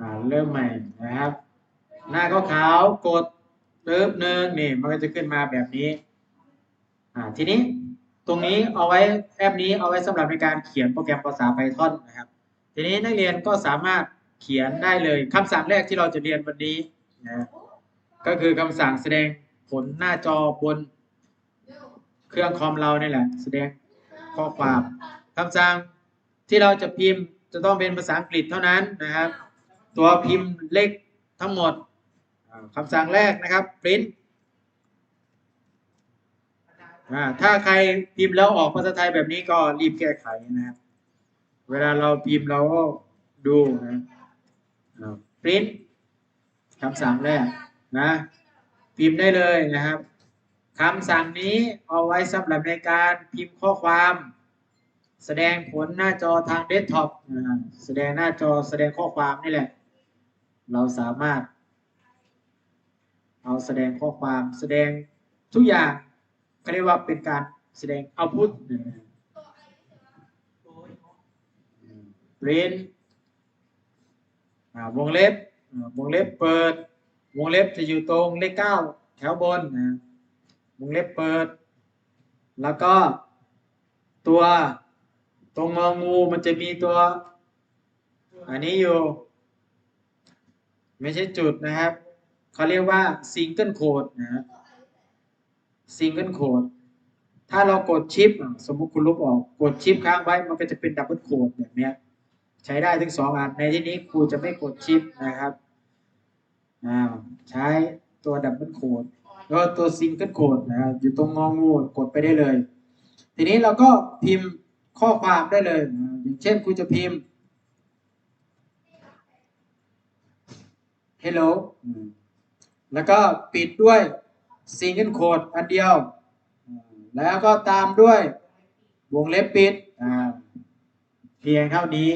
อ่าเริ่มใหม่นะครับ หน้าก็ขาวกดเติบหนึ่งนี่มันก็จะขึ้นมาแบบนี้อ่าทีนี้ตรงนี้เอาไว้แอปนี้เอาไว้สำหรับในการเขียนโปรแกรมภาษา Python นะครับ ทีนี้นักเรียนก็สามารถเขียนได้เลยคำสั่งแรกที่เราจะเรียนวันนี้นะก็คือคำสั่งแสดงผลหน้าจอบนเครื่องคอมเราเนี่แหละ แสดงข้อความคำสั่งที่เราจะพิมพ์จะต้องเป็นภาษาอังกฤษเท่านั้นนะครับ ตัวพิมพ์เลขทั้งหมดคำสั่งแรกนะครับ print ถ้าใครพิมพ์แล้วออกภาษาไทยแบบนี้ก็รีบแก้ไขนะครับ เวลาเราพิมพ์เราก็ดูนะอ่า print คำสั่งแรกนะ พิมพ์ได้เลยนะครับคำสั่งนี้เอาไว้สำหรับในการพิมพ์ข้อความ แสดงผลหน้าจอทางเดสก์ท็อปแสดงหน้าจอแสดงข้อความนี่แหละ เราสามารถ เอาแสดงข้อความแสดงทุกอย่างเขาเรียกว่าเป็นการแสดงเอาพุทเรนวงเล็บวงเล็บเปิด วงเล็บจะอยู่ตรงเลขเก้าแถวบนนะวงเล็บเปิด แล้วก็ตัวตรงงองูมันจะมีตัว อันนี้อยู่ ไม่ใช่จุดนะครับเขาเรียกว่าซิงเกิลโคดนะซิงเกิลโคดถ้าเรากดชิป สมมุติคุณลบออกกดชิปค้างไว้มันก็จะเป็นดับเบิลโคดแบบเนี้ยใช้ได้ทั้งสองอันในที่นี้ครูจะไม่กดชิปนะครับอ่าใช้ตัวดับเบิลโคดแล้วตัวซิงเกิลโคดนะครับอยู่ตรงงองูกดไปได้เลย ทีนี้เราก็พิมพ์ข้อความได้เลย อย่างเช่นครูจะพิมพ์ hello แล้วก็ปิดด้วย single quote อันเดียว แล้วก็ตามด้วย วงเล็บปิดเพียงเท่านี้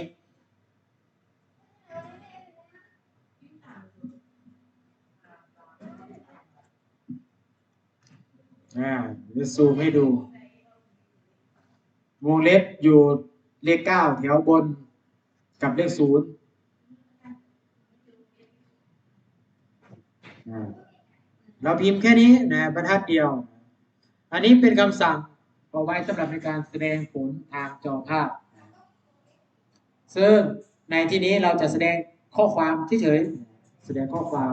อ่าเดี๋ยวซูมให้ดู วงเล็บอยู่เลขเก้าแถวบนกับเลขศูนย์อ่า เราพิมพ์แค่นี้นะบรรทัดเดียว อันนี้เป็นคำสั่งเอาไว้สำหรับในการแสดงผลทางจอภาพ ซึ่งในที่นี้เราจะแสดงข้อความเฉยๆแสดงข้อความ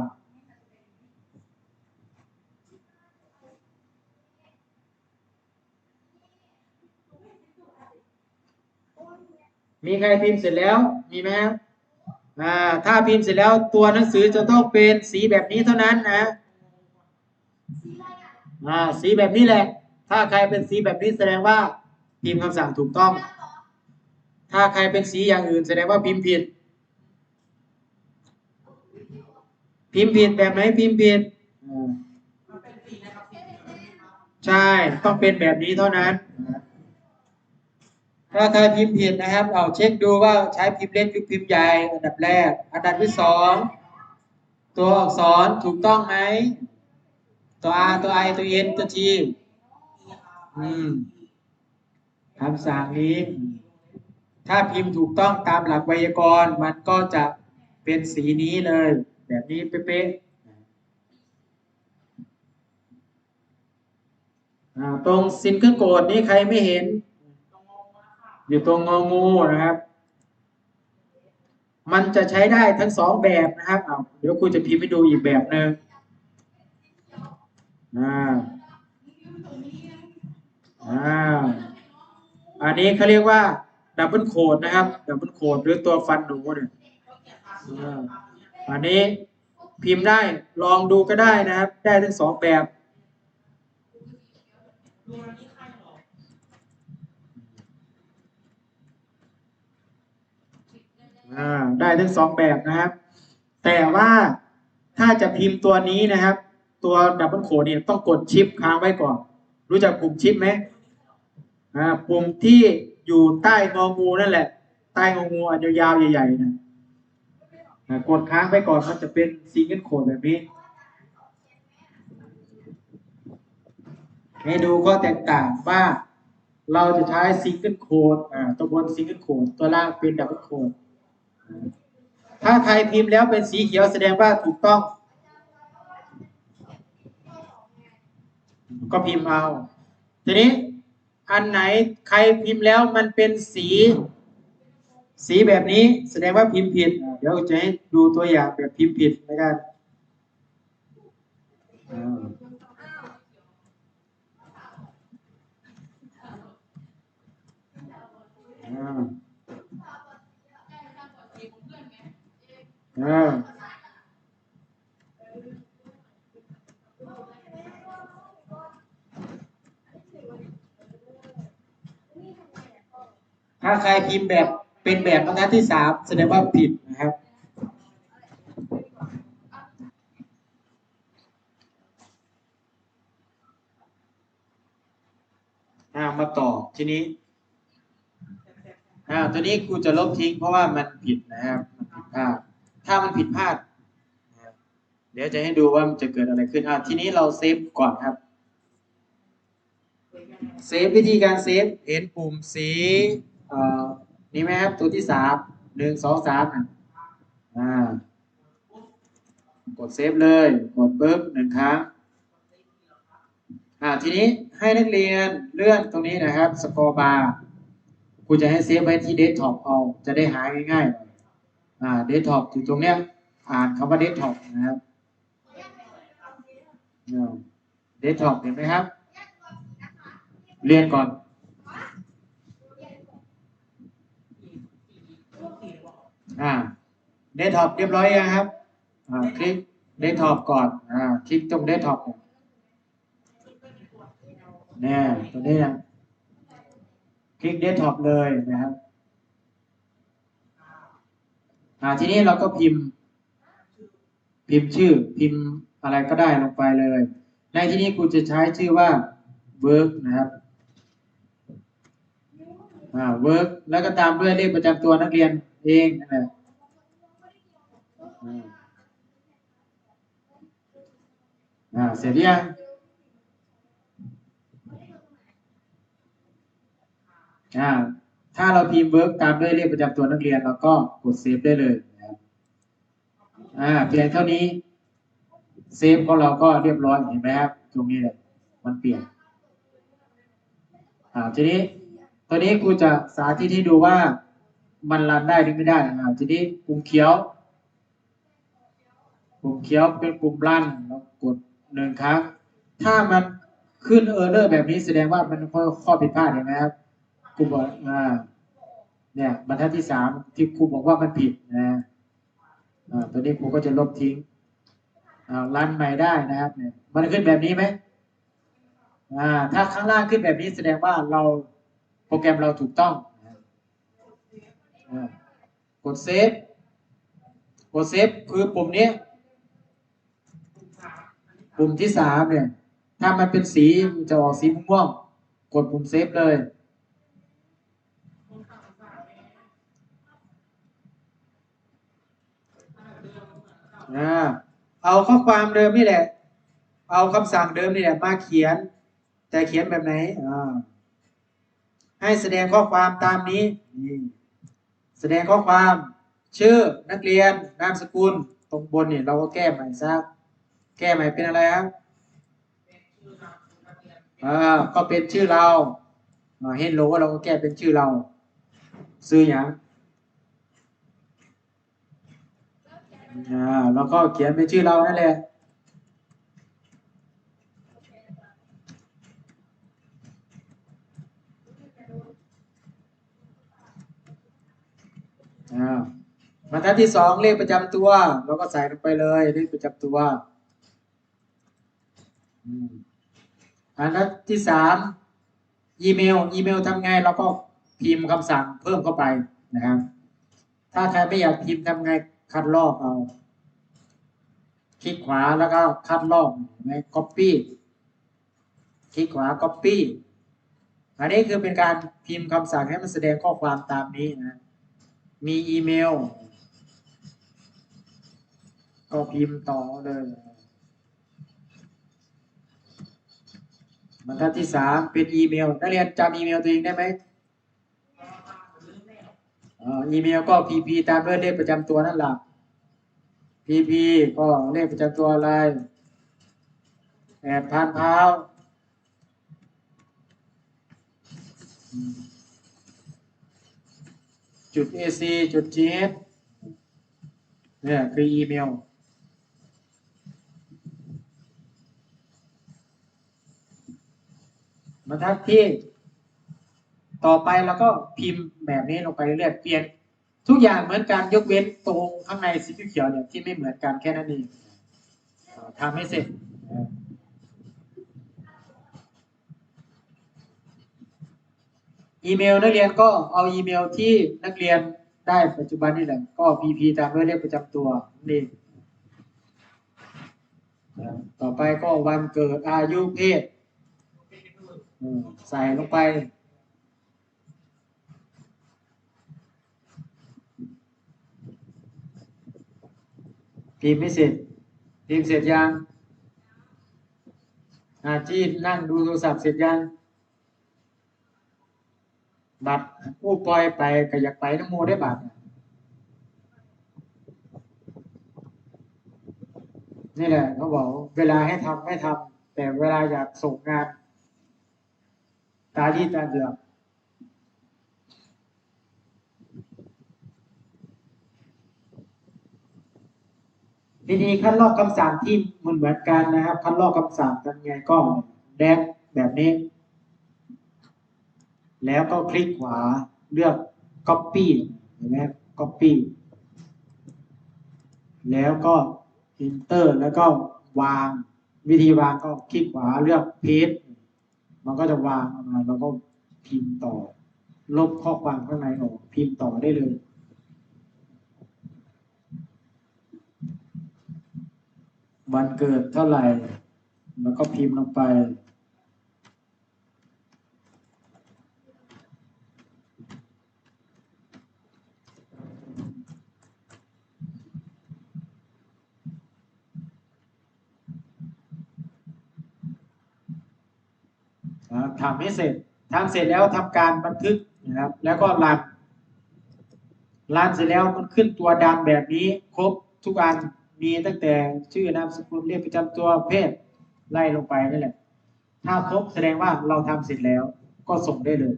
มีใครพิมพ์เสร็จแล้ว มีไหมครับ ถ้าพิมพ์เสร็จแล้วตัวหนังสือจะต้องเป็นสีแบบนี้เท่านั้นนะอ่าสีแบบนี้แหละ ถ้าใครเป็นสีแบบนี้แสดงว่าพิมพ์คำสั่งถูกต้อง ถ้าใครเป็นสีอย่างอื่นแสดงว่าพิมพ์ผิด พิมพ์ผิดแบบไหนพิมพ์ผิดอ่าใช่ ต้องเป็นแบบนี้เท่านั้น ถ้าใครพิมพ์ผิดนะครับ เอาเช็คดูว่าใช้พิมพ์เล็กหรือพิมพ์ใหญ่ อันดับแรก อันดับที่สองตัวอักษรถูกต้องไหมตัว R ตัว I ตัว N ตัว T อืมคำสั่งนี้ ถ้าพิมพ์ถูกต้องตามหลักไวยากรณ์มันก็จะเป็นสีนี้เลย แบบนี้เป๊ะๆตรงซินเกิลโกดนี้ใครไม่เห็น อยู่ตรงงองูนะครับ มันจะใช้ได้ทั้งสองแบบนะครับเอาเดี๋ยวครูจะพิมพ์ให้ดูอีกแบบหนึ่งอ่าอ่าอันนี้เขาเรียกว่าดับเบิลโคดนะครับดับเบิลโคดหรือตัวฟันหนูเนี่ยอ่าอันนี้พิมพ์ได้ลองดูก็ได้นะครับ ได้ทั้งสองแบบ ได้ทั้งสองแบบนะครับ แต่ว่าถ้าจะพิมพ์ตัวนี้นะครับ ตัวดับเบิลโคดเนี่ยต้องกดชิปค้างไว้ก่อน รู้จักปุ่มชิปไหมปุ่มที่อยู่ใต้งองูนั่นแหละ ใต้งองูอันยาวๆใหญ่ๆนะกดค้างไว้ก่อนมันจะเป็นซิงเกิลโคดแบบนี้ให้ดูข้อแตกต่างว่าเราจะใช้ซิงเกิลโคดตัวบนซิงเกิลโคดตัวล่างเป็นดับเบิลโคด ถ้าใครพิมพ์แล้วเป็นสีเขียวแสดงว่าถูกต้อง ก็พิมพ์เอา ทีนี้อันไหนใครพิมพ์แล้วมันเป็นสี สีแบบนี้แสดงว่าพิมพ์ผิด เดี๋ยวจะให้ดูตัวอย่างแบบพิมพ์ผิดนะครับอ่าอ่า อ่าถ้าใครพิมพ์แบบเป็นแบบบรรทัดที่สามแสดงว่าผิดนะครับ อ่ามาต่อทีนี้ อ่าตัวนี้ครูจะลบทิ้งเพราะว่ามันผิดนะครับมันผิดพลาด ถ้ามันผิดพลาดนะครับเดี๋ยวจะให้ดูว่ามันจะเกิดอะไรขึ้นอ่าทีนี้เราเซฟก่อนครับ เซฟวิธีการเซฟเห็นปุ่มสีเอ่อนี่ไหมครับตัวที่สามหนึ่งสองสามอะอ่ากดเซฟเลย กดปุ๊บหนึ่งครั้งอ่าทีนี้ให้นักเรียนเลื่อนตรงนี้นะครับสกอร์บาร์ครูจะให้เซฟไว้ที่เดสก์ท็อปเอาจะได้หาง่ายๆหน่ อ่าเดสก์ท็อปอยู่ตรงเนี้ย อ่านคำว่าเดสก์ท็อปนะครับเดสก์ท็อปเห็นไหมครับ เรียนก่อน อ่าเดสก์ท็อปเรียบร้อยยังครับ อ่าคลิกเดสก์ท็อปก่อน อ่าคลิกตรงเดสก์ท็อปแน่ตัวนี้นะคลิกเดสก์ท็อปเลยนะครับ อ่าทีนี้เราก็พิมพ์ พิมพ์ชื่อพิมพ์อะไรก็ได้ลงไปเลย ในที่นี้ครูจะใช้ชื่อว่า work นะครับอ่า work แล้วก็ตามด้วยเลขประจำตัวนักเรียนเองนั่นแหละอ่าเสร็จหรือยังอ่า ถ้าเราพิมพ์ work ตามด้วยเลขประจำตัวนักเรียนเราก็กดเซฟได้เลยนะครับอ่าเพียงเท่านี้เซฟของเราก็เรียบร้อยเห็นไหมครับตรงนี้เลยมันเปลี่ยนอ่าทีนี้ตัวนี้ครูจะสาธิตให้ดูว่ามันรันได้หรือไม่ได้อ่าทีนี้ปุ่มเขียวปุ่มเขียวเป็นปุ่มรันเรากดหนึ่งครั้งถ้ามันขึ้นเออร์เลอร์แบบนี้แสดงว่ามันข้อข้อผิดพลาดเห็นไหมครับ รูบอกอ่าเนี่ยบรรทัดที่สามที่ครูบอกว่ามันผิดนะตัวนี้ครูก็จะลบทิ้งรันใหม่ได้นะครับเนี่ยมันขึ้นแบบนี้ไหมถ้าข้างล่างขึ้นแบบนี้แสดงว่าเราโปรแกรมเราถูกต้องกดเซฟกดเซฟคือปุ่มนี้ปุ่มที่สามเนี่ย ถ้ามันเป็นสีมันจะออกสีม่วงกดปุ่มเซฟเลย เอาข้อความเดิมนี่แหละ เอาคำสั่งเดิมนี่แหละมาเขียน แต่เขียนแบบไหนให้แสดงข้อความตามนี้นี่แสดงข้อความชื่อนักเรียนนามสกุลตรงบนนี่เราก็แก้ใหม่ซะแก้ใหม่เป็นอะไรครับอ่าก็เป็นชื่อเราเฮนโลเราก็แก้เป็นชื่อเรา ซื้ออย่าง อ่าแล้วก็เขียนเป็นชื่อเรานั่นแหละอ่าบรรทัดที่สองเลขประจำตัวเราก็ใส่ลงไปเลยเลขประจำตัวอันนั้นที่สามอีเมล อีเมลทำไงเราก็พิมพ์คำสั่งเพิ่มเข้าไปนะครับถ้าใครไม่อยากพิมพ์ทำไง คัดลอกเอา คลิกขวาแล้วก็คัดลอกเห็นไหม copy คลิกขวา copy อันนี้คือเป็นการพิมพ์คำสั่งให้มันแสดงข้อความตามนี้นะ มีอีเมล ก็พิมพ์ต่อเลยบรรทัดที่สามเป็นอีเมลนักเรียนจำอีเมลตัวเองได้ไหม อีเมลก็ pp ตามด้วยเลขประจำตัวนั่นแหละ PP ก็เลขประจำตัวอะไรแปดพันเท้าจุด AC จุด GH เนี่ยคืออีเมลบรรทัดที่ ต่อไปเราก็พิมพ์แบบนี้ลงไปเรื่อยเปลี่ยน ทุกอย่างเหมือนกันยกเว้นตรงข้างในสีเขียวเนี่ยที่ไม่เหมือนกันแค่นั้นเองทำให้เสร็จอีเมลนักเรียนก็เอาอีเมลที่นักเรียนได้ปัจจุบันนี่แหละก็ pp ตามด้วยเลขประจำตัวนี่เอ่อต่อไปก็วันเกิดอายุเพศใส่ลงไป พิมพ์ไม่เสร็จพิมพ์เสร็จยังอาที่นั่งดูโทรศัพท์เสร็จยังบัตรผู้ปล่อยไปก็อยากไปน้ำโมได้บัตรนี่แหละเขาบอกเวลาให้ทำให้ทำแต่เวลาอยากส่งงาน ตาดีตาเดือก ทีนี้ขั้นลอกคำสั่งที่มันเหมือนกันนะครับขั้นลอกคำสั่งทำไงก็แดกแบบนี้ แล้วก็คลิกขวาเลือก copy เห็นไหม copy แล้วก็ enter แล้วก็วางวิธีวางก็คลิกขวาเลือก paste มันก็จะวางออกมาแล้วก็พิมพ์ต่อ ลบข้อความข้างในออกพิมพ์ต่อได้เลย วันเกิดเท่าไหร่ แล้วก็พิมพ์ลงไปทำให้เสร็จทำเสร็จแล้วทำการบันทึกนะครับ แล้วก็รันรันเสร็จแล้วมันขึ้นตัวดำแบบนี้ครบทุกอัน มีตั้งแต่ชื่อนามสกุลเลขประจำตัวเพศไล่ลงไปนั่นแหละ ถ้าครบแสดงว่าเราทำเสร็จแล้วก็ส่งได้เลย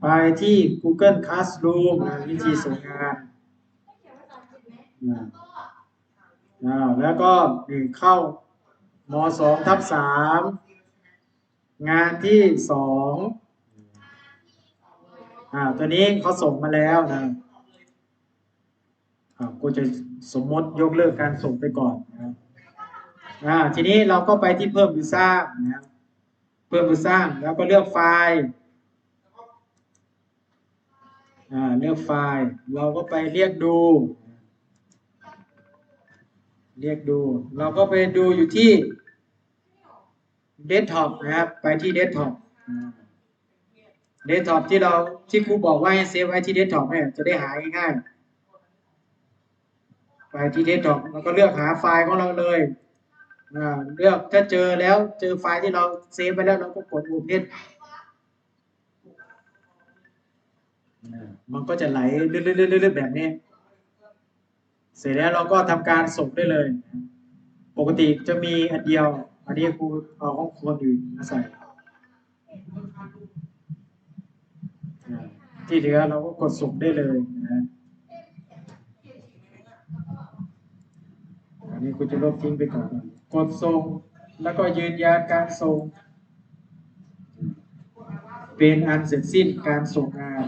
ไปที่ Google Classroom วิธีส่งงานอ่าแล้วก็เข้ามสองทับสามงานที่สองอ่าตัวนี้เขาส่งมาแล้วนะ กูจะสมมติยกเลิกการส่งไปก่อนนะครับทีนี้เราก็ไปที่เพิ่มหรือสร้างนะครับเพิ่มหรือสร้างแล้วก็เลือกไฟล์อ่าเลือกไฟล์ เราก็ไปเรียกดู เรียกดู เราก็ไปดูอยู่ที่เดสก์ท็อปนะครับ ไปที่เดสก์ท็อปเดสก์ท็อปที่เราที่ครูบอกว่าให้เซฟไว้ที่เดสก์ท็อปเนี่ยจะได้หาง่ายๆ ไปที่เดสก์ท็อปเราก็เลือกหาไฟล์ของเราเลยเลือกถ้าเจอแล้วเจอไฟล์ที่เราเซฟไปแล้วเราก็กด open อ่ามันก็จะไหลเรื่อยๆแบบนี้ เสร็จแล้วเราก็ทำการส่งได้เลย ปกติจะมีอันเดียว อันนี้ครูเอาของคนอื่นมาใส่ ที่เหลือเราก็กดส่งได้เลยนะอั นี้คุณจะลบทิ้งไปก่อน กดส่ง แล้วก็ยืนยันการส่ง เป็นอันเสร็จสิ้นการส่งงาน